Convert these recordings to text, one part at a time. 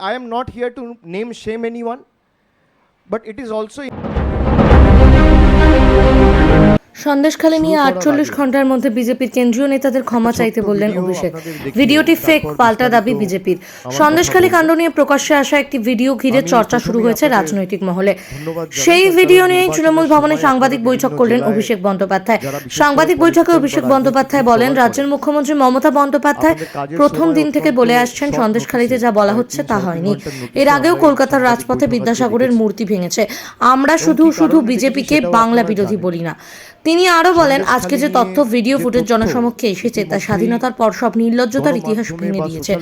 I am not here to name shame anyone, but it is also Sandeshkhali নিয়ে আটচল্লিশ ঘণ্টার মধ্যে বিজেপির কেন্দ্রীয় নেতাদের ক্ষমা চাইতে বললেন অভিষেক। ভিডিওটি ফেক পাল্টা দাবি বিজেপির। সন্দেশখালী কাণ্ড নিয়ে প্রকাশ্যে আসা একটি ভিডিও ঘিরে চর্চা শুরু হয়েছে রাজনৈতিক মহলে। সেই ভিডিও নিয়ে নির্বাচনের তৃণমূল ভবনে সাংবাদিক বৈঠক করলেন অভিষেক বন্দ্যোপাধ্যায়। সাংবাদিক বৈঠকে অভিষেক বন্দ্যোপাধ্যায় বলেন রাজ্যের মুখ্যমন্ত্রী মমতা বন্দ্যোপাধ্যায় প্রথম দিন থেকে বলে আসছেন সন্দেশখালীতে যা বলা হচ্ছে তা হয়নি। এর আগেও কলকাতার রাজপথে বিদ্যাসাগরের মূর্তি ভেঙেছে। আমরা শুধু শুধু বিজেপিকে বাংলা বিরোধী বলি। না তিনি আরও বলেন আজকে যে তথ্য ভিডিও ফুটেজ জনসমক্ষে এসেছে তা স্বাধীনতার পর সব নির্লজ্জতার ইতিহাস ভেঙে দিয়েছে।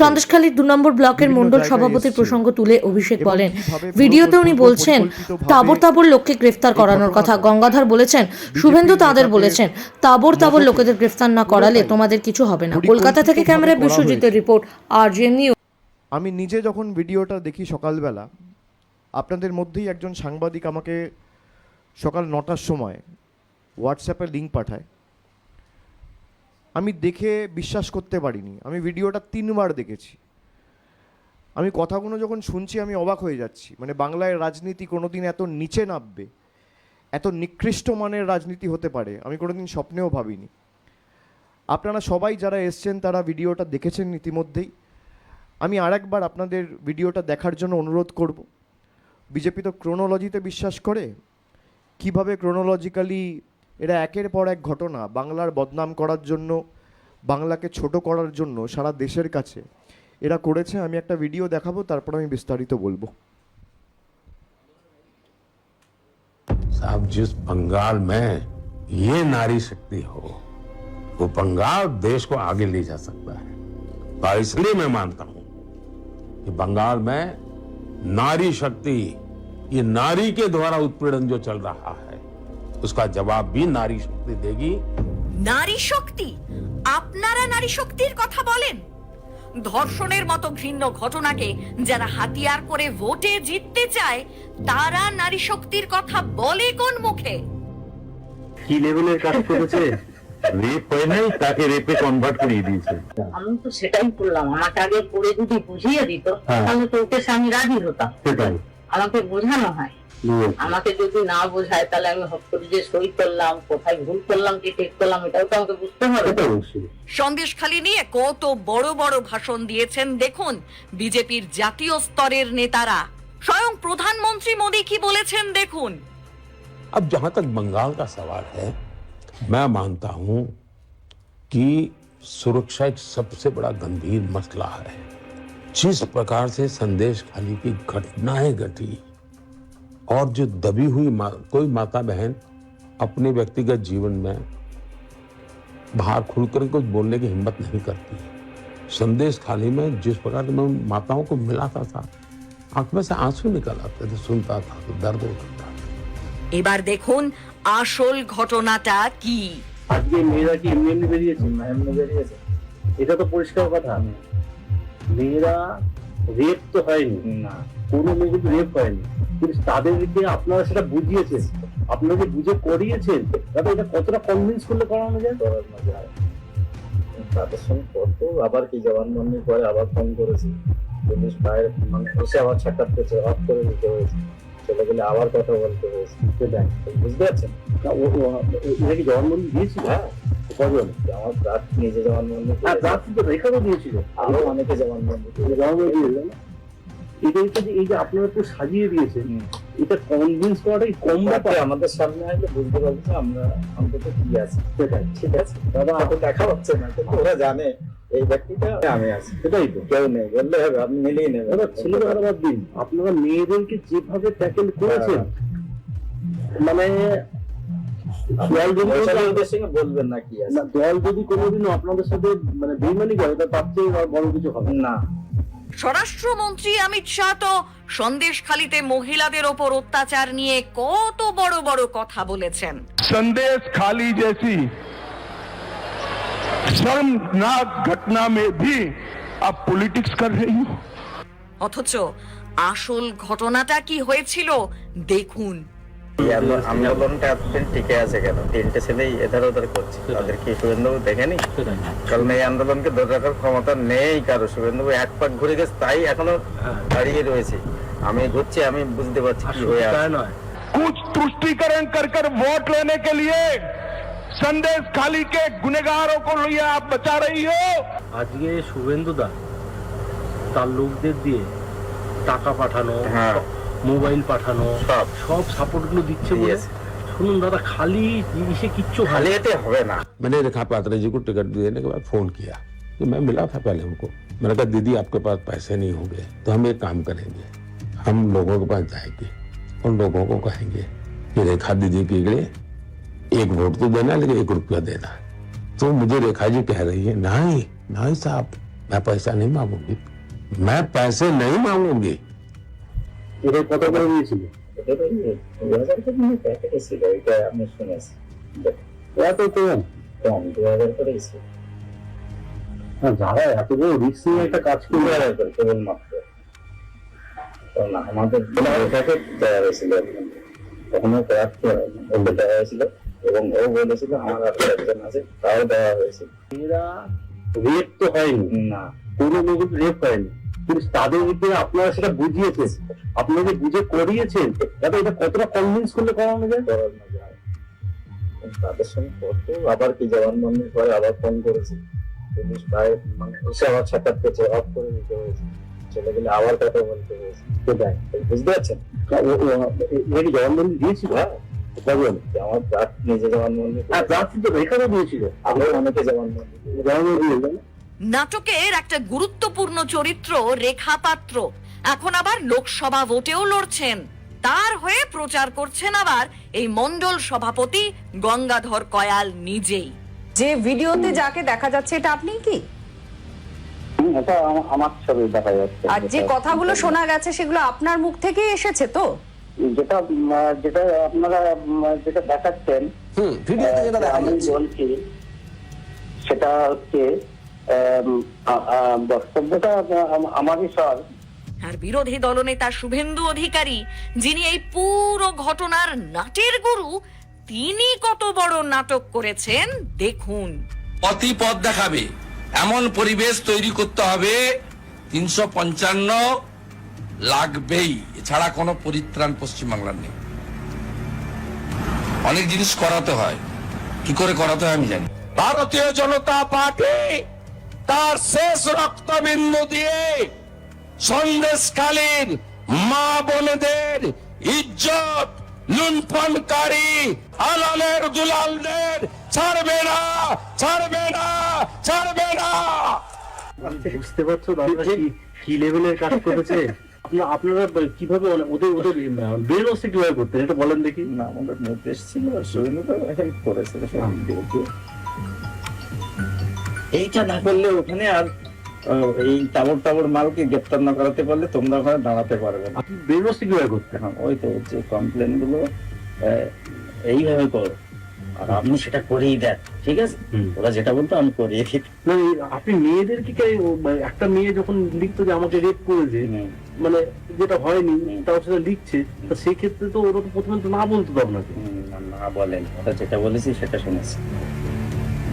সন্দেশখালীর দু নম্বর ব্লকের মন্ডল সভাপতির প্রসঙ্গ তুলে অভিষেক বলেন ভিডিওতে উনি বলছেন তাবর তাবর লোককে গ্রেফতার করানোর কথা গঙ্গাধর বলেছেন শুভেন্দু তাদের বলেছেন তাবর তাবর লোকেদের গ্রেফতার না করালে তোমাদের কিছু হবে না। কলকাতা থেকে ক্যামেরায় করা বিশ্বজিতের রিপোর্ট আর নিউজ। আমি নিজে যখন ভিডিওটা দেখি সকালবেলা আপনাদের মধ্যেই একজন সাংবাদিক আমাকে সকাল নটার সময় হোয়াটসঅ্যাপে লিঙ্ক পাঠায়। আমি দেখে বিশ্বাস করতে পারিনি। আমি ভিডিওটা তিনবার দেখেছি। আমি কথাগুলো যখন শুনছি, আমি অবাক হয়ে যাচ্ছি। মানে বাংলায় রাজনীতি কোনোদিন এত নিচে নামবে, এত নিকৃষ্ট মানের রাজনীতি হতে পারে, আমি কোনোদিন স্বপ্নেও ভাবিনি। আপনারা সবাই যারা এসছেন, তারা ভিডিওটা দেখেছেন ইতিমধ্যেই। আমি আরেকবার আপনাদের ভিডিওটা দেখার জন্য অনুরোধ করব। বিজেপি তো ক্রোনোলজিতে বিশ্বাস করে। কীভাবে ক্রোনোলজিক্যালি এরা একের পর এক ঘটনা বাংলার বদনাম করার জন্য বাংলাকে ছোট করার জন্য সারা দেশের কাছে এরা করেছে আমি একটা ভিডিও দেখাবো তারপর আমি বিস্তারিত বলবো साहब जिस बंगाल में ये नारी शक्ति हो वो बंगाल देश को आगे ले जा सकता है तो इसलिए मैं मानता हूं कि बंगाल में नारी शक्ति ये नारी के द्वारा उत्पीड़न जो चल रहा है उसका जवाब भी नारी शक्ति देगी নারী শক্তি আপনারা নারী শক্তির কথা বলেন ধর্ষণের মতো ঘৃণ্য ঘটনাকে যারা হাতিয়ার করে ভোটে জিততে চায় তারা নারী শক্তির কথা বলে কোন মুখে কি লেভেলের কাজ করেছে রেপ হয় নাই তাকে রেপে কনভার্ট করিয়ে দিয়েছে আমি তো সেটাই করলাম আমাকে আগে করে যদি বুঝিয়ে দিত হ্যাঁ। তাহলে তো ওকে আমি রাজি হতাম সেটাই আমাকে বোঝানো হয় বুঝেছি। আমাকে যদি না বোঝায় তাহলে আমি হট করে যে সই করলাম কোথায় ভুল করলাম কি ঠিক করলাম এটাও তো আমাকে বুঝতে হবে সেটা অবশ্যই সন্দেশখালী নিয়ে কত বড় বড় ভাষণ দিয়েছেন দেখুন বিজেপির জাতীয় স্তরের নেতারা স্বয়ং প্রধানমন্ত্রী মোদী কি বলেছেন দেখুন अब जहां तक बंगाल का सवाल है मैं मानता हूं कि सुरक्षा एक सबसे बड़ा गंभीर मसला है जिस प्रकार से संदेश खाली की घटनाएं घटी और जो दबी हुई मा, कोई माता बहन अपने व्यक्तिगत जीवन में बाहर खुलकर कुछ बोलने की हिम्मत नहीं करती संदेश खाली में जिस प्रकार से मैं उन माताओं को मिलाता था आंख में से आंसू निकल आते थे सुनता था तो दर्द होता था এবার দেখুন আসল ঘটনাটা কি আজকে মেয়েরা কি এমনি এমনি বেরিয়েছে না এমনি বেরিয়েছে এটা তো পরিষ্কার কথা মেয়েরা রেপ তো হয়নি না কোনো মেয়ে কিন্তু রেপ হয়নি কিন্তু তাদেরকে আপনারা সেটা বুঝিয়েছেন। আপনারা যে বুঝে করিয়েছেন দাদা এটা কতটা কনভিন্স করলে করানো যায়? করানো যায় তাদের সঙ্গে কত আবার কি জবানবন্দি করে আবার ফোন করেছি। পুলিশ বাইরে মানে এসে আবার সাক্ষাৎ করছে অফ করে দিতে হয়েছে। চলে গেলে আবার কথা বলতে হয়েছে। বুঝতে পারছেন? না ও ও- এটা কি জবানবন্দি দিয়েছিল? হ্যাঁ। কজন? আমার প্রার্থ নিজে জবানবন্দি হ্যাঁ প্রার্থী তো রেখাও দিয়েছিল। আরও অনেকে জবানবন্দি জবানবন্দি দিয়েছিল যে এই যে আপনারা সাজিয়ে দিয়েছেন এটা কনভিন্স করাটাই কম ব্যাপার। আমাদের সামনে আসলে বুঝতে পারব যে আমরা অন্তত কি আছে। সেটাই ঠিক আছে দাদা তো দেখা হচ্ছে না কিন্তু ওরা জানে এই ব্যক্তিটা আমি আছি। সেটাই তো। কেউ নেই বললে হবে আপনি মিলিয়ে নেবেন। দাদা কথা বাদ দিন। আপনারা মেয়েদেরকে যেভাবে ট্যাকেল করেছেন মানে বলবেন না কি দল যদি কোনোদিনও আপনাদের সাথে মানে বেইমানি করে তা তার চেয়ে বড় কিছু হবে না। স্বরাষ্ট্রমন্ত্রী অমিত শাহ তো সন্দেশখালীতে মহিলাদের ওপর অত্যাচার নিয়ে কত বড় বড় কথা বলেছেন संदेश खाली जैसी शर्मनाक घटना में भी आप पॉलिटिक्स कर रही हो অথচ আসল ঘটনাটা কি হয়েছিল দেখুন এই আন্দো- আন্দোলনটা এতদিন টিকে আছে কেন তিনটে ছেলেই এধার ওধার করছে তাদের কি শুভেন্দুবাবু দেখেনি কারণ এই আন্দোলনকে ধরে রাখার ক্ষমতা নেই কারো শুভেন্দুবাবু এক পাক ঘুরে গেছে তাই এখনো দাঁড়িয়ে রয়েছে আমি ঘুরছি আমি বুঝতে পারছি কি হয়ে আছে कुछ तुष्टिकरण कर कर वोट लेने के लिए संदेश खाली के गुनेगारों को लिए आप बचा रही हो আজকে শুভেন্দুদা তার লোকদের দিয়ে টাকা পাঠানো হ্যাঁ। মোবাইল পাঠানো সব। সব সাপোর্ট গুলো দিচ্ছে বলে দিয়েছে। শুনুন দাদা খালি জিনিসে কিচ্ছু হয় খালি না। এতে হবে না मैंने रेखा पात्रा जी को टिकट देने के बाद फोन किया कि मैं मिला था पहले उनको मैंने कहा दीदी आपके पास पैसे नहीं होंगे तो हम एक काम करेंगे हम लोगों के पास जाएंगे उन लोगों को कहेंगे कि रेखा दीदी के लिए एक वोट तो देना लेकिन एक रुपया देना तो मुझे रेखा जी कह रही है नहीं नहीं साहब मैं पैसा नहीं मांगूंगी मैं पैसे नहीं मांगूंगी এটা কত করে দিয়েছিল। দু হাজার করে প্যাকেটে ছিল এটা আমি শুনেছি এত কম? কম দু হাজার করেই ছিল যারা এত বড় নিয়ে একটা কাজ করে কেবলমাত্র কারণ আমাদের প্যাকেট দেওয়া হয়েছিল দেওয়া এবং ও বলেছিল আমার হাতে একজন আছে তাও দেওয়া হয়েছিল এরা রেপ তো হয়নি। না। কোনো লোক রেপ হয়নি। কিন্তু তাদেরকে আপনারা সেটা বুঝিয়েছেন। আপনারা যে বুঝে করিয়েছেন দাদা এটা কতটা কনভিন্স করলে করানো যায় করানো যায় তাদের সঙ্গে কত আবার কি জবানবন্দির পরে আবার ফোন করেছি। পুলিশ ভাই মানে এসে আবার সাক্ষাৎ করছে অফ করে দিতে হয়েছে। চলে গেলে আবার কথা বলতে হয়েছে। কোথায় বুঝতে পারছেন? এটা জবানবন্দি দিয়েছিল? হ্যাঁ। বলুন যে আমার প্রার্থ নিজে জবানবন্দি হ্যাঁ প্রার্থী তো রেখাও দিয়েছিল। অনেকে জবানবন্দি দিয়েছে। জবানবন্দি দিয়েছিল। নাটকের একটা গুরুত্বপূর্ণ চরিত্র রেখা পাত্র এখন আবার লোকসভা ভোটেও লড়ছেন। তার হয়ে প্রচার করছেন আবার এই মন্ডল সভাপতি গঙ্গাধর কয়াল নিজেই। যে ভিডিওতে যাকে দেখা যাচ্ছে এটা আপনি কি? এটা আমার ছবি দেখা যাচ্ছে। আর যে কথাগুলো শোনা গেছে সেগুলো আপনার মুখ থেকেই এসেছে তো? যেটা যেটা আপনারা যেটা দেখাচ্ছেন আহ, আমি বলছি সেটা হচ্ছে বক্তব্যটা আমারই স্যার আর বিরোধী দলনেতা শুভেন্দু অধিকারী যিনি এই পুরো ঘটনার নাটের গুরু তিনি কত বড় নাটক করেছেন দেখুন। পথই পথ দেখাবে। এমন পরিবেশ তৈরি করতে হবে তিনশো পঞ্চান্ন লাগবেই। এছাড়া কোনো পরিত্রাণ পশ্চিমবাংলার নেই। অনেক জিনিস করাতে হয়। কি করে করাতে হয় আমি জানি। ভারতীয় জনতা পার্টি তার শেষ রক্তবিন্দু দিয়ে সন্দেশকালীন মা বোনেদের ইজ্জত লুণ্ঠনকারী আলালের দুলালদের ছাড়বে না ছাড়বে না ছাড়বে না। বুঝতে পারছ? কি কি লেভেলের কাজ করেছে আপনারা আপনারা কীভাবে মানে ওদের ওদের কীভাবে করতেন? এটা বলেন দেখি। না আমাদের নির্দেশ ছিল হেল্প দিয়ে। এইটা না করলে ওখানে আর এই টাবর টাবর মালকে গ্রেপ্তার না করাতে পারলে তোমরা ওখানে দাঁড়াতে পারবে না। আপনি ওয়াশটা কীভাবে করতেন? হ্যাঁ, ওই তো যে কমপ্লেনগুলো এইভাবে করো আর আপনি সেটা করেই দেন ঠিক আছে? ওরা যেটা বলতো আমি না আপনি মেয়েদেরকে কে- একটা মেয়ে যখন লিখতো যে আমাকে রেপ করেছে। মানে যেটা হয়নি। তাও সেটা লিখছে তা সেই ক্ষেত্রে তো ওরা তো প্রথমে তো না বলতো আপনাকে। না, না বলেন। ওরা যেটা বলেছি সেটা শুনেছি।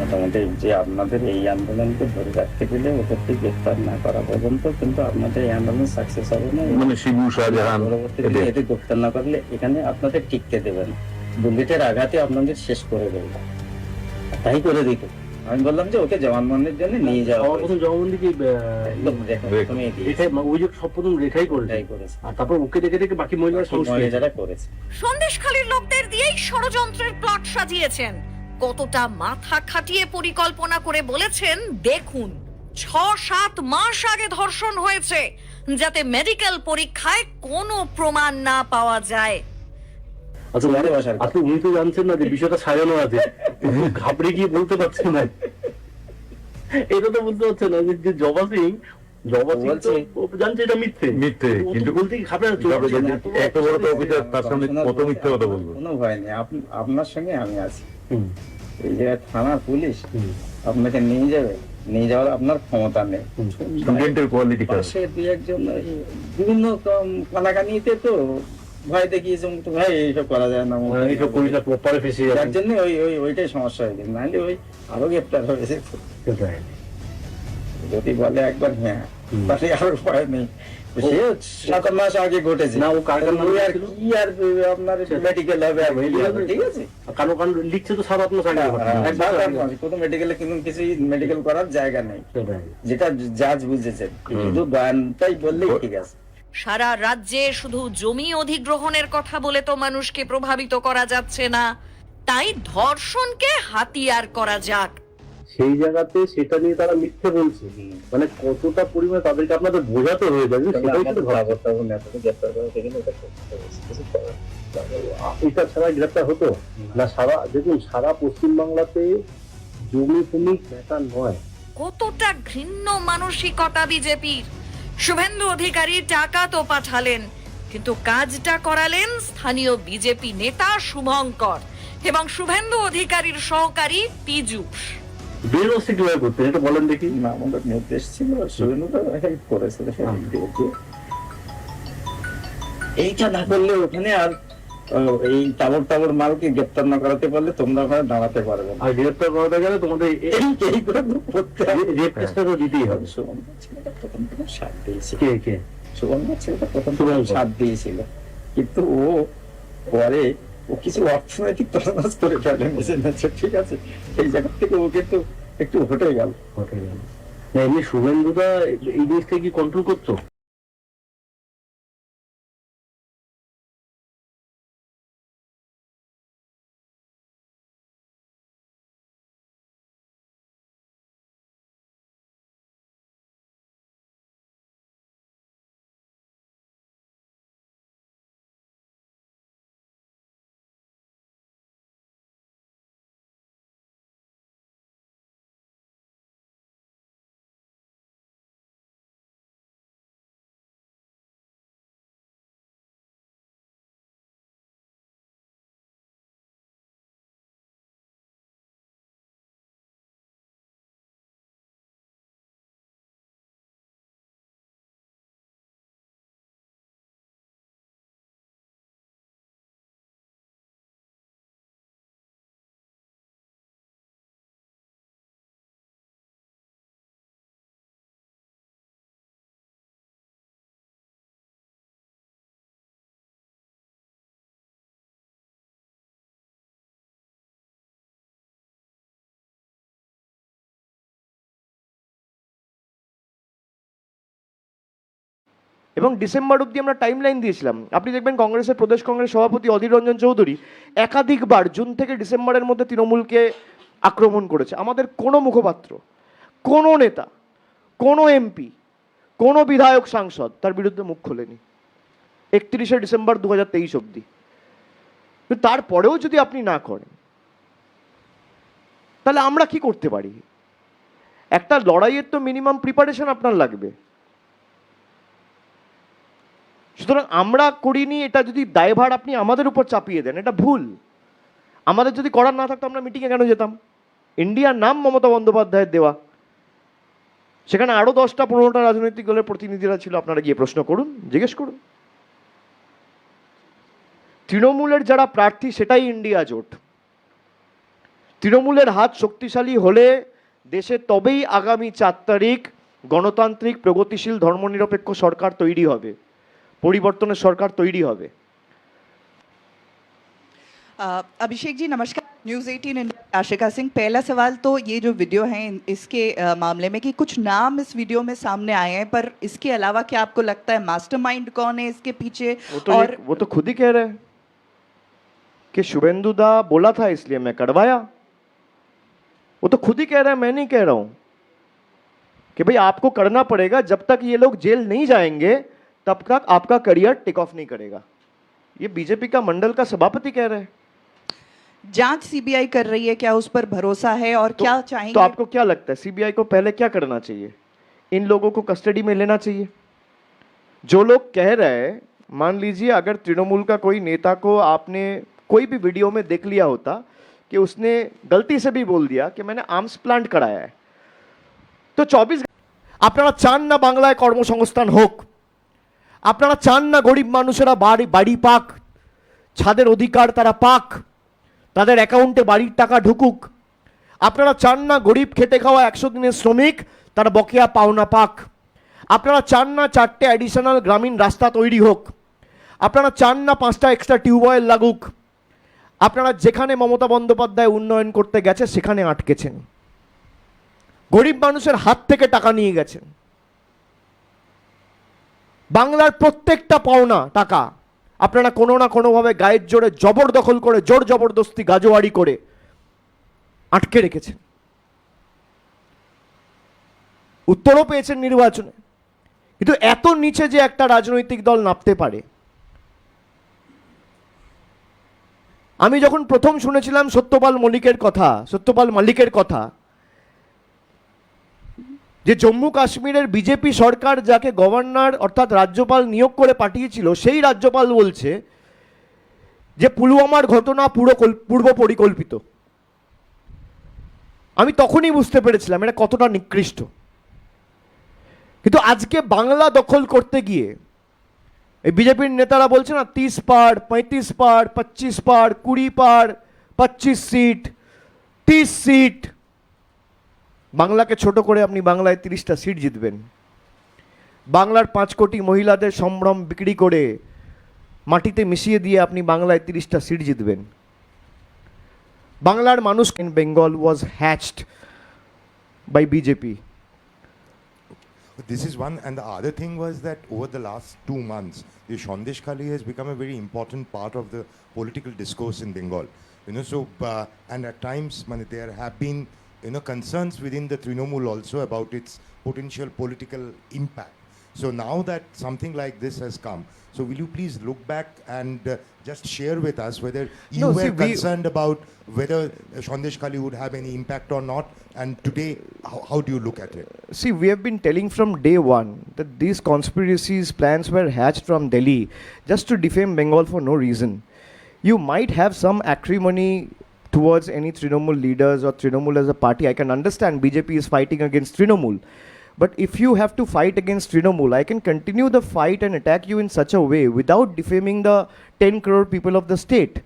মোটামুটি যে আপনাদের এই আন্দোলনকে ধরে রাখতে গেলে ওদেরকে গ্রেফতার না করা পর্যন্ত কিন্তু আপনাদের এই আন্দোলন সাকসেস হবে না। মানে শিবু শাহজাহান পরবর্তীতে এদের। গ্রেফতার না করলে এখানে আপনাদের টিকতে দেবেন বুলেটের আঘাতে আপনাদের শেষ করে দেবে। তাই করে দিত। আমি বললাম যে ওকে জবানবন্দির জন্য নিয়ে যাওয়া প্রথম জবাবন্দি কি ওই যে সব প্রথম রেখাই করেছে করেছে। আর তারপর ওকে দেখে দেখে বাকি মহিলারা সাহস পেয়েছে। মহিলারা করেছে। সন্দেশখালীর লোকদের দিয়েই ষড়যন্ত্রের প্লট সাজিয়েছেন। কতটা মাথা খাটিয়ে পরিকল্পনা করে বলেছেন দেখুন ছ সাত মাস আগে ধর্ষণ হয়েছে যাতে মেডিকেল পরীক্ষায় কোনো প্রমাণ না পাওয়া যায়। আচ্ছা চলতে আপনি উনি জানছেন না যে বিষয়টা সাজানো আছে। ঘাবড়ে গিয়ে বলতে পারছেন না। এটা তো বলতে পারছেন না যে- যে জবা সিং জবা সিং তো জানছে এটা মিথ্যে। মিথ্যে, কিন্তু- বলতে ঘাবড়ে যাচ্ছে। ঘাবড়ে ও যাচ্ছে। এত বড় তো অফিসার তার সামনে কত মিথ্যে কথা বলব? কোনো ভয় নেই। আপনার সঙ্গে আমি আছি। এই যে থানা পুলিশ আপনাকে নিয়ে যাবে নিয়ে যাওয়ার আপনার ক্ষমতা নেই। কোয়ালিটি পাশে দুই একজন বিভিন্ন কানাকানিতে তো ভয় দেখিয়েছে তো ভাই এইসব করা যায় না মানে এইসব কবিতা প্রপার ফেসে যার জন্য ওই ওই ওইটাই সমস্যা হয়ে গেছে নাহলে ওই আরও গ্রেপ্তার হয়েছে। যদি বলে একবার হ্যাঁ। তাহলে আর উপায় নেই। সে সাত মাস আগে ঘটেছে। না, ও কার কার নামে ওই আর কি আর আপনার মেডিকেল হবে আর হবে, ঠিক আছে? আর কালো কালো লিখছে তো সাত আট মাস আগে ঘটনা। একবার সাত আট আগে। মাস, কোনো মেডিকেলে কিন্তু কিছু মেডিকেল করার জায়গা নেই। যেটা জাজ বুঝেছেন। শুধু বললেই ঠিক আছে। সারা রাজ্যে শুধু জমি অধিগ্রহণের কথা বলে তো মানুষকে প্রভাবিত করা যাচ্ছে না। তাই ধর্ষণকে হাতিয়ার করা যাক। সেই জায়গাতে সেটা নিয়ে তারা মিথ্যে বলছে। মানে কতটা পরিমাণে তাদেরকে আপনাদের বোঝাতে হয়ে যাবে সেটাই কিন্তু ভাবছি। এটা ছাড়া গ্রেপ্তার হতো? না সারা দেখুন সারা পশ্চিমবাংলাতে জমি ফমি নেতা নয়। কতটা ঘৃণ্য মানসিকতা বিজেপির। শুভেন্দু অধিকারী টাকা তো পাঠালেন কিন্তু কাজটা করালেন স্থানীয় বিজেপি নেতা শুভঙ্কর এবং শুভেন্দু অধিকারীর সহকারী পীযূষ। কীভাবে এটা বলেন দেখি। না আমাদের নির্দেশ ছিল হেল্প করেছিল এইটা না করলে ওখানে আর এই টাবর টাবর মালকে গ্রেপ্তার না করাতে পারলে তোমরা ওখানে দাঁড়াতে পারবে আর গ্রেপ্তার করাতে গেলে তোমাদের এই- এই তো করতে হবে। রেপ কেসটা তো দিতেই হবে। ছেলেটা প্রথম প্রথম সাথ দিয়েছিল। কে কে? সুগন্ধ ছেলেটা প্রথম প্রথম সাথ দিয়েছিল। কিন্তু ও পরে কিছু অর্থনৈতিক তরনাজ করে ফেলে বুঝেছে ঠিক আছে। এই জায়গা থেকে ও কিন্তু একটু হটে গেল। হটে গেল। এমনি শুভেন্দুদা এই জিনিসটা কি কন্ট্রোল করতো? এবং ডিসেম্বর অব্দি আমরা টাইম লাইন দিয়েছিলাম। আপনি দেখবেন কংগ্রেসের প্রদেশ কংগ্রেস সভাপতি অধীর রঞ্জন চৌধুরী একাধিকবার জুন থেকে ডিসেম্বরের মধ্যে তৃণমূলকে আক্রমণ করেছে। আমাদের কোনো মুখপাত্র, কোনো নেতা, কোনো এমপি, কোনো বিধায়ক সাংসদ তার বিরুদ্ধে মুখ খোলেনি। একত্রিশে ডিসেম্বর দু হাজার তেইশ কিন্তু তারপরেও যদি আপনি না করেন, তাহলে আমরা কি করতে পারি? একটা লড়াইয়ের তো মিনিমাম প্রিপারেশন আপনার লাগবে। সুতরাং আমরা করিনি, এটা যদি দায়ভার আপনি আমাদের উপর চাপিয়ে দেন, এটা ভুল। আমাদের যদি করার না থাকতো আমরা মিটিংয়ে কেন যেতাম? ইন্ডিয়ার নাম মমতা বন্দ্যোপাধ্যায়ের দেওয়া। সেখানে আরও দশটা, পনেরোটা রাজনৈতিক দলের প্রতিনিধিরা ছিল, আপনারা গিয়ে প্রশ্ন করুন, জিজ্ঞেস করুন। তৃণমূলের যারা প্রার্থী, সেটাই ইন্ডিয়া জোট। তৃণমূলের হাত শক্তিশালী হলে দেশে তবেই আগামী চার তারিখ গণতান্ত্রিক, প্রগতিশীল, ধর্মনিরপেক্ষ সরকার তৈরি হবে। পরিবর্তনের সরকার তৈরি হবে अ, अभिषेक जी नमस्कार न्यूज़ 18 इंडिया आशिका सिंह पहला सवाल तो ये जो वीडियो है इन- इसके अ, मामले में कि कुछ नाम इस वीडियो में सामने आए हैं पर इसके अलावा क्या आपको लगता है मास्टरमाइंड कौन है इसके पीछे वो तो और ये, वो तो खुद ही कह रहे हैं कि शुभेंदु दा बोला था इसलिए मैं करवाया वो तो खुद ही कह रहे हैं मैं नहीं कह रहा हूं कि भाई आपको करना पड़ेगा जब तक ये लोग जेल नहीं जाएंगे तब तक आपका करियर टेक ऑफ नहीं करेगा ये बीजेपी का मंडल का सभापति कह रहे हैं जांच सीबीआई कर रही है क्या उस पर भरोसा है और क्या चाहेंगे तो आपको क्या लगता है सीबीआई को पहले क्या करना चाहिए इन लोगों को कस्टडी में लेना चाहिए जो लोग कह रहे हैं मान लीजिए अगर तृणमूल का कोई नेता को आपने कोई भी वीडियो में देख लिया होता कि उसने गलती से भी बोल दिया कि मैंने आर्म्स प्लांट कराया है तो चौबीस আপনারা চান না বাংলায় কর্মসংস্থান হোক আপনারা চান না গরিব মানুষেরা বাড়ি বাড়ি পাক, ছাদের অধিকার তারা পাক, তাদের অ্যাকাউন্টে বাড়ির টাকা ঢুকুক। আপনারা চান না গরিব খেটে খাওয়া একশো দিনের শ্রমিক, তার বকেয়া পাওনা পাক। আপনারা চান না চারটে অ্যাডিশনাল গ্রামীণ রাস্তা তৈরি হোক। আপনারা চান না পাঁচটা এক্সট্রা টিউবওয়েল লাগুক। আপনারা যেখানে মমতা বন্দ্যোপাধ্যায় উন্নয়ন করতে গেছে, সেখানে আটকেছেন। গরিব মানুষের হাত থেকে টাকা নিয়ে গেছেন। বাংলার প্রত্যেকটা পাওনা টাকা আপনারা কোনো না কোনোভাবে গায়ের জোরে জবরদখল করে, জোর জবরদস্তি, গাজোয়ারি করে আটকে রেখেছেন। উত্তরও পেয়েছেন নির্বাচনে। কিন্তু এত নিচে যে একটা রাজনৈতিক দল নামতে পারে, আমি যখন প্রথম শুনেছিলাম সত্যপাল মল্লিকের কথা, সত্যপাল মালিকের কথা যে জম্মু কাশ্মীরের বিজেপি সরকার যাকে গভর্নর অর্থাৎ রাজ্যপাল নিয়োগ করে পাঠিয়েছিল, সেই রাজ্যপাল বলছে যে পুলওয়ামার ঘটনা পুরো পূর্ব পরিকল্পিত। আমি তখনই বুঝতে পেরেছিলাম এটা কতটা নিকৃষ্ট। কিন্তু আজকে বাংলা দখল করতে গিয়ে এই বিজেপির নেতারা বলছে না, তিরিশ পার, পঁয়ত্রিশ পার, পঁচিশ পার, কুড়ি পার, পঁচিশ সিট, তিরিশ সিট বাংলাকে ছোট করে আপনি বাংলায় তিরিশটা সিট জিতবেন বাংলার পাঁচ কোটি মহিলাদের সম্ভ্রম বিক্রি করে মাটিতে মিশিয়ে দিয়ে আপনি বাংলায় তিরিশটা সিট জিতবেন বাংলার মানুষ in Bengal was hatched by BJP This is one, and the other thing was that over the last two months, the Shandesh Khali has become a very important part of the political discourse in Bengal. You know, so uh, and at times, man, there have been you know concerns within the Trinamool also about its potential political impact. So now that something like this has come, so will you please look back and uh, just share with us whether you No, were see, we- concerned about whether uh, Shandesh Khali would have any impact or not, and today, how, how do you look at it? See, we have been telling from day one that these conspiracies, plans were hatched from Delhi just to defame Bengal for no reason. You might have some acrimony towards any Trinamool leaders or Trinamool as a party. I can understand BJP is fighting against Trinamool. But if you have to fight against Trinamool, I can continue the fight and attack you in such a way without defaming the 10 crore people of the state.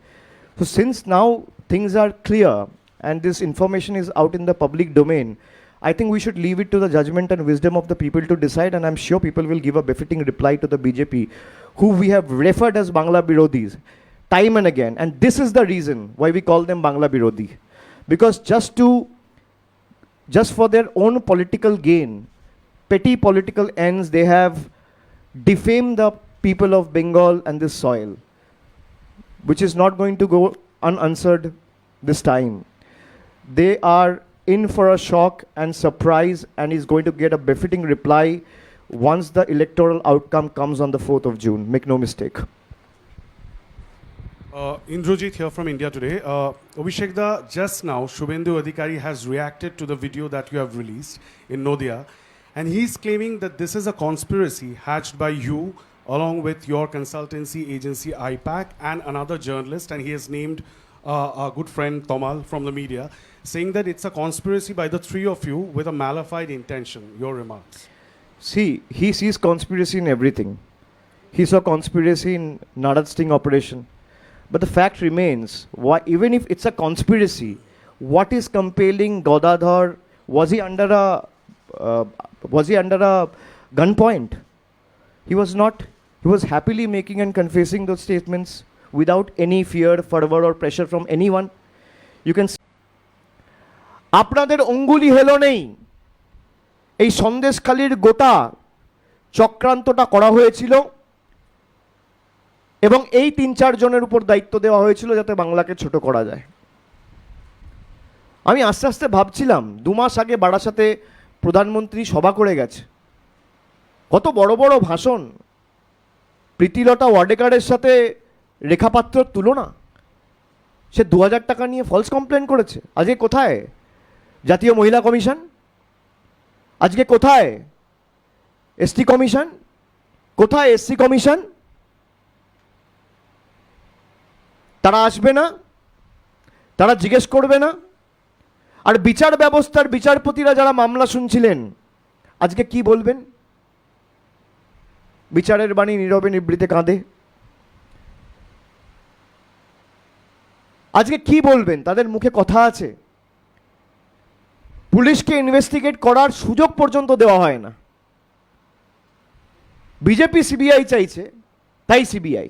So, since now things are clear and this information is out in the public domain, I think we should leave it to the judgment and wisdom of the people to decide. And I'm sure people will give a befitting reply to the BJP, who we have referred as Bangla Birodhis time and again. And this is the reason why we call them Bangla Birodhi. Because just to just for their own political gain, petty political ends, they have defamed the people of Bengal and this soil, which is not going to go unanswered this time. They are in for a shock and surprise and is going to get a befitting reply once the electoral outcome comes on the 4th of June. Make no mistake. Uh, Indrajit here from India Today. Uh, Abhishek Da, just now, Shubhendu Adhikari has reacted to the video that you have released in Nodia, and he's claiming that this is a conspiracy hatched by you along with your consultancy agency IPAC and another journalist, and he has named uh, our good friend Tomal from the media, saying that it's a conspiracy by the three of you with a malified intention. Your remarks. See, he sees conspiracy in everything. He saw conspiracy in Nadat sting operation. But the fact remains, why, even if it's a conspiracy, what is compelling Godadhar? Was he under a uh, was he under a gunpoint? He was not. He was happily making and confessing those statements without any fear, fervor, or pressure from anyone. You can. আপনাদের অঙ্গুলি hello নেই এই সন্দেশখালির গোটা চক্রান্তটা করা হয়েছিল এবং এই তিন চার জনের উপর দায়িত্ব দেওয়া হয়েছিল যাতে বাংলাকে ছোট করা যায়। আমি আস্তে আস্তে ভাবছিলাম, দু মাস আগে বারাসাতে প্রধানমন্ত্রী সভা করে গেছে। কত বড় বড় ভাষণ। প্রীতিলতা ওয়াডেকারের সাথে রেখাপাত্রর তুলনা। সে দু হাজার টাকা নিয়ে ফলস কমপ্লেন করেছে। আজকে কোথায়? জাতীয় মহিলা কমিশন? আজকে কোথায়? এসটি কমিশন কোথায় এসসি কমিশন তারা আসবে না? তারা জিজ্ঞেস করবে না? আর বিচার ব্যবস্থার বিচারপতিরা যারা মামলা শুনছিলেন, আজকে কি বলবেন? বিচারের বাণী নীরবে নিবৃতে কাঁদে। আজকে কি বলবেন? তাদের মুখে কথা আছে। পুলিশকে ইনভেস্টিগেট করার সুযোগ পর্যন্ত দেওয়া হয় না। বিজেপি, সিবিআই চাইছে, তাই সিবিআই।